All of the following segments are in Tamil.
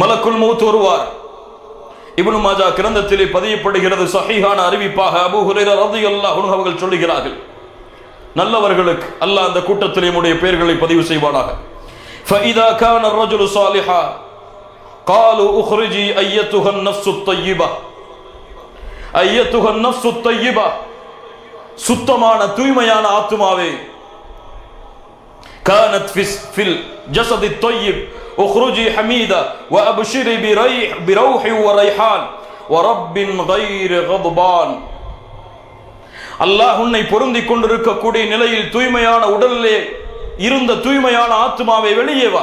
மலக்குல் மௌத் வருவார் இப்னு மாஜா கிரந்தத்திலே பதியப்படுகிறது சஹீஹான அறிவிப்பாக அபூ ஹுரைரா ரலியல்லாஹு அன்ஹு அவர்கள் சொல்லுகிறார்கள் நல்லவர்களுக்கு அல்லாஹ் அந்த கூட்டத்திலே உடைய பெயர்களை பதிவு செய்வானாக فإذا كان الرجل صالحا قالوا اخرجي أيتها النفس الطيبة أيتها النفس الطيبة சுத்தமான தூய்மையான ஆத்துமாவே كانت في في الجسد الطيب اخرجي حميدة وأبشري بريح بروح وريحان ورب غير غضبان அல்லாஹ் உன்னை பொருந்திக் கொண்டிருக்கக்கூடிய நிலையில் தூய்மையான உடலிலே இருந்த தூய்மையான ஆத்மாவை வெளியே வா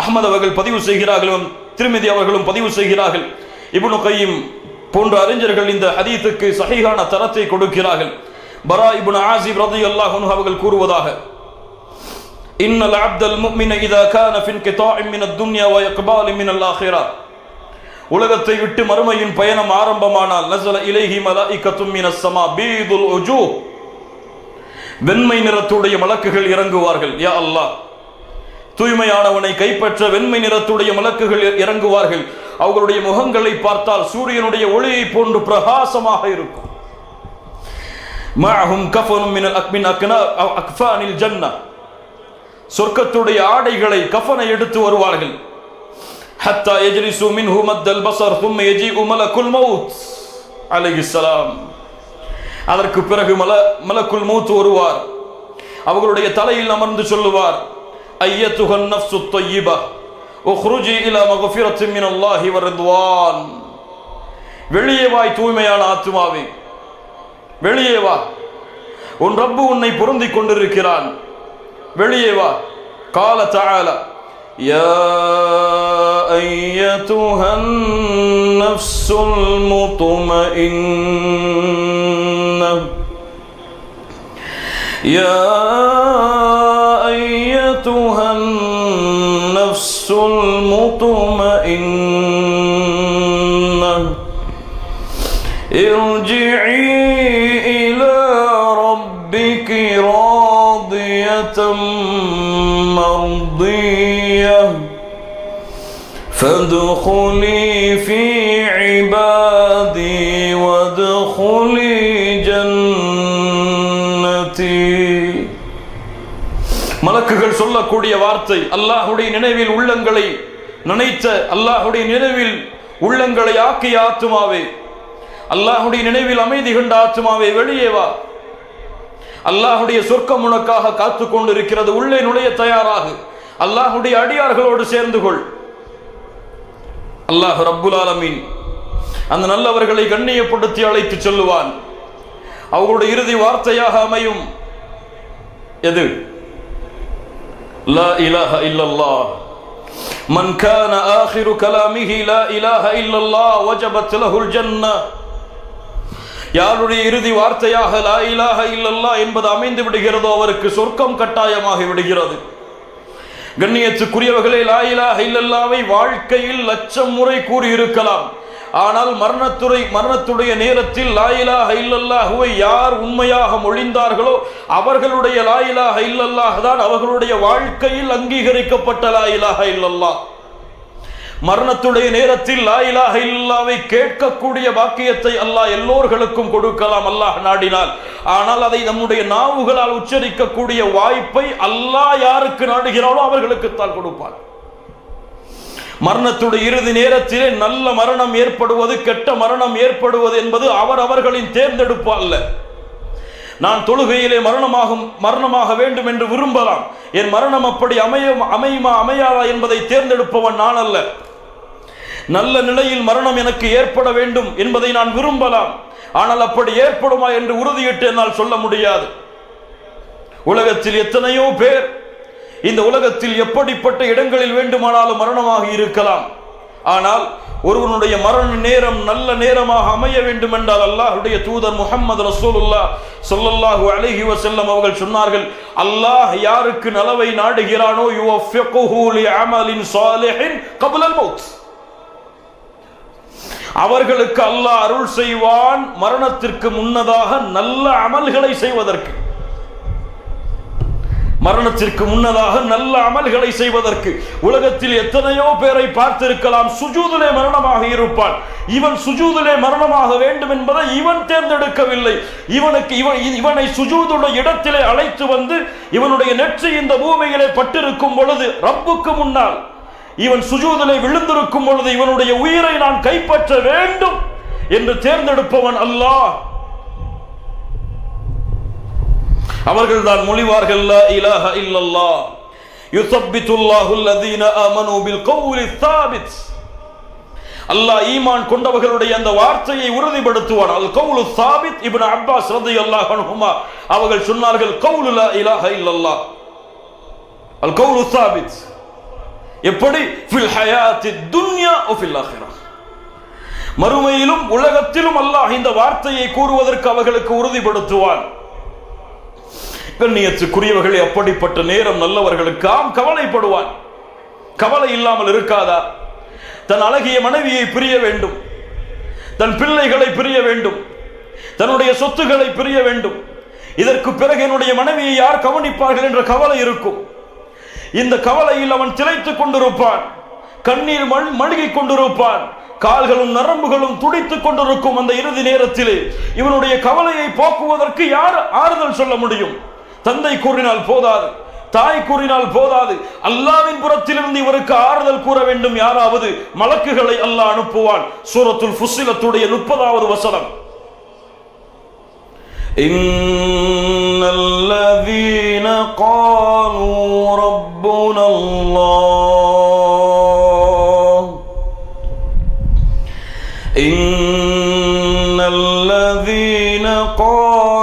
அஹ்மத் அவர்கள் பதிவு செய்கிறார்கள் திருமதி அவர்களும் பதிவு செய்கிறார்கள் இப்னு கையும் போன்ற அறிஞர்கள் இந்த ஹதீத்துக்கு சஹீஹான தரத்தை கொடுக்கிறார்கள் பரா இப்னு ஆசிப் ரலியல்லாஹு அன்ஹு அவர்கள் கூறுவதாக إن العبد المؤمن إذا كان في انقطاع من الدنيا وإقبال من الآخرة உலகத்தை விட்டு மறுமையின் பயணம் ஆரம்பமானால் நசல இலைஹி மலாயிக்கத்தும் மினஸ் ஸமா பீதுல் உஜூ வெண்மை நிறத்துடைய மலக்குகள் இறங்குவார்கள் யா அல்லாஹ் தூய்மையானவனை கைப்பற்ற வெண்மை நிறத்துடைய மலக்குகள் இறங்குவார்கள் அவர்களுடைய முகங்களை பார்த்தால் சூரியனுடைய ஒளியை போன்று பிரகாசமாக இருக்கும் மாஹும் கஃபனும் மினல் அக்மின் அக்னா அக்ஃபானில் ஜன்னா சொர்க்கத்துடைய ஆடைகளை கஃபனை எடுத்து வருவார்கள். ஹத்தா எஜ்லிசு மின்ஹு மத்தல் பசர் தும் எஜி உமலகுல் மவுத் அலைஹிஸ்ஸலாம் அதற்கு பிறகு மல மலக்குல் மூத் வருவார். அவர்களுடைய தலையில் அமர்ந்து சொல்லுவார் ஐயத்துகன் நஃப்சு தொய்யிபா உஹ்ருஜி இலா மகுஃபிரத்து மின் அல்லாஹி வரதுவான் வெளியே வாய் தூய்மையான ஆத்துமாவே வெளியே வா. உன் ரப்பு உன்னை பொருந்திக் கொண்டிருக்கிறான். வெளியே வா கால تعالى يا أيتها النفس المطمئنة يا فادخلي في عبادي وادخلي جنتي மலக்குகள் சொல்லக்கூடிய வார்த்தை அல்லாஹுடைய நினைவில் உள்ளங்களை நினைத்த அல்லாஹுடைய நினைவில் உள்ளங்களை ஆக்கிய ஆத்துமாவே அல்லாஹுடைய நினைவில் அமைதி கண்ட ஆத்துமாவே வெளியே வா அல்லாஹுடைய சொர்க்கம் உனக்காக காத்து கொண்டிருக்கிறது உள்ளே நுழைய தயாராகு அல்லாஹுடைய அடியார்களோடு சேர்ந்து கொள் அல்லாஹ் ரப்புல் ஆலமீன் அந்த நல்லவர்களை கண்ணியப்படுத்தி அழைத்து சொல்லுவான். அவர்களுடைய இறுதி வார்த்தையாக அமையும். எது? லா இலாஹ இல்லல்லா மன் கான ஆகிரு கலாமிஹி லா இலாஹ இல்லல்லாஹ் வஜபத் லஹுல் ஜன்னah யாருடைய இறுதி வார்த்தையாக லா இலாஹ இல்லல்லா என்பது அமைந்து விடுகிறதோ அவருக்கு சொர்க்கம் கட்டாயமாகி விடுகிறது. கண்ணியத்துக்குரியவர்களே லாயிலா ஹைலல்லாவை வாழ்க்கையில் லட்சம் முறை கூறியிருக்கலாம். ஆனால் மரணத்துறை மரணத்துடைய நேரத்தில் லாயிலா ஹைலல்லாஹுவை யார் உண்மையாக மொழிந்தார்களோ அவர்களுடைய லாயிலா இலாஹ தான் அவர்களுடைய வாழ்க்கையில் அங்கீகரிக்கப்பட்ட லாயிலா இலாஹ மரணத்துடைய நேரத்தில் லாயிலாக இல்லாவை கேட்கக்கூடிய பாக்கியத்தை அல்லாஹ் எல்லோர்களுக்கும் கொடுக்கலாம் அல்லாஹ் நாடினால். ஆனால் அதை நம்முடைய நாவுகளால் உச்சரிக்கக்கூடிய வாய்ப்பை அல்லாஹ் யாருக்கு நாடுகிறானோ அவர்களுக்குத்தான் கொடுப்பார் மரணத்துடைய இறுதி நேரத்திலே நல்ல மரணம் ஏற்படுவது கெட்ட மரணம் ஏற்படுவது என்பது அவர் அவர்களின் தேர்ந்தெடுப்பு அல்ல. நான் தொழுகையிலே மரணமாகும் மரணமாக வேண்டும் என்று விரும்பலாம். என் மரணம் அப்படி அமைய அமையுமா அமையாதா என்பதை தேர்ந்தெடுப்பவன் நான் அல்ல. நல்ல நிலையில் மரணம் எனக்கு ஏற்பட வேண்டும் என்பதை நான் விரும்பலாம். ஆனால் அப்படி ஏற்படுமா என்று உறுதியிட்டு என்னால் சொல்ல முடியாது. உலகத்தில் எத்தனையோ பேர் இந்த உலகத்தில் எப்படிப்பட்ட இடங்களில் வேண்டுமானாலும் மரணமாக இருக்கலாம். ஆனால் ஒருவனுடைய மரண நேரம் நல்ல நேரமாக அமைய வேண்டும் என்றால் அல்லாஹுடைய தூதர் முகமது ரசூலுல்லா சொல்லல்லாஹு அலஹி வசல்லம் அவர்கள் சொன்னார்கள் அல்லாஹ் யாருக்கு நலவை நாடுகிறானோ யுவஃபிகுஹு லிஅமலின் சாலிஹின் கபுலல் மௌத். அவர்களுக்கு அல்லாஹ் அருள் செய்வான் மரணத்திற்கு முன்னதாக நல்ல அமல்களை செய்வதற்கு. மரணத்திற்கு முன்னதாக நல்ல அமல்களை செய்வதற்கு. உலகத்தில் எத்தனையோ பேரை பார்த்திருக்கலாம் சுஜூதிலே மரணமாக இருப்பான். இவன் சுஜூதிலே மரணமாக வேண்டும் என்பதை இவன் தேர்ந்தெடுக்கவில்லை. இவனுக்கு இவன் இவனை சுஜூதுடைய இடத்திலே அழைத்து வந்து இவனுடைய நெற்றி இந்த பூமியிலே பட்டிருக்கும் பொழுது ரப்புக்கு முன்னால் இவன் சுஜூதிலே விழுந்திருக்கும் பொழுது இவனுடைய உயிரை நான் கைப்பற்ற வேண்டும் என்று தேர்ந்தெடுப்பவன் அல்லாஹ். அவர்கள் தான் மொழிவார்கள் லா இலாஹ யுசப்பித்துல்லாஹு அல்லதீன ஆமனு பில் சாபித். அல்லாஹ் ஈமான் கொண்டவர்களுடைய அந்த வார்த்தையை உறுதிப்படுத்துவான். அல் கவுலு சாபித் இப்னு அப்பாஸ் ரலியல்லாஹு அன்ஹுமா. அவர்கள் சொன்னார்கள் கவுலு லா இலாஹ இல்லல்லாஹ். அல் கௌலு சாபித். எப்படி? ஃபில் ஹயாத்தி துன்யா ஓ ஃபில் ஆஹிரா மறுமையிலும் உலகத்திலும் அல்லாஹ் இந்த வார்த்தையை கூறுவதற்கு அவர்களுக்கு உறுதிப்படுத்துவான். கண்ணியத்துக்குரியவர்களே அப்படிப்பட்ட நேரம் நல்லவர்களுக்காம் கவலைப்படுவான். கவலை இல்லாமல் இருக்காதா? தன் அழகிய மனைவியை பிரிய வேண்டும். தன் பிள்ளைகளை பிரிய வேண்டும். தன்னுடைய சொத்துக்களை பிரிய வேண்டும். இதற்கு பிறகு என்னுடைய மனைவியை யார் கவனிப்பார்கள் என்ற கவலை இருக்கும். இந்த கவலையில் அவன் திளைத்துக் கொண்டிருப்பான். கண்ணீர் மழ் மழுகிக் கொண்டிருப்பான். கால்களும் நரம்புகளும் துடித்துக் கொண்டிருக்கும் அந்த இறுதி நேரத்திலே. இவனுடைய கவலையை போக்குவதற்கு யார் ஆறுதல் சொல்ல முடியும்? தந்தை கூறினால் போதாது. தாய் கூறினால் போதாது. அல்லாவின் புறத்திலிருந்து இவருக்கு ஆறுதல் கூற வேண்டும். யாராவது மலக்குகளை அல்லாஹ் அனுப்புவான். சூரத்துல் ஃபுஸ்ஸிலத்துடைய முப்பதாவது வசனம்.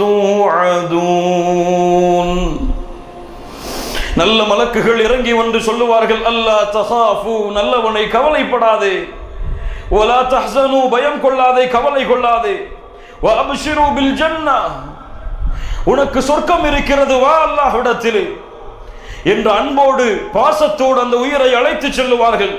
توعدون நல்ல மலக்குகள் இறங்கி வந்து சொல்லுவார்கள் அல்லாஹ் தஹாஃபு நல்லவனை கவலைப்படாதே ஒலா தஹ்சனு பயம் கொள்ளாதே கவலை கொள்ளாதே வஅப்ஷிரு பில் ஜன்னா உனக்கு சொர்க்கம் இருக்கிறது வா அல்லாஹ்விடத்திலே என்று அன்போடு பாசத்தோடு அந்த உயிரை அழைத்து செல்லுவார்கள்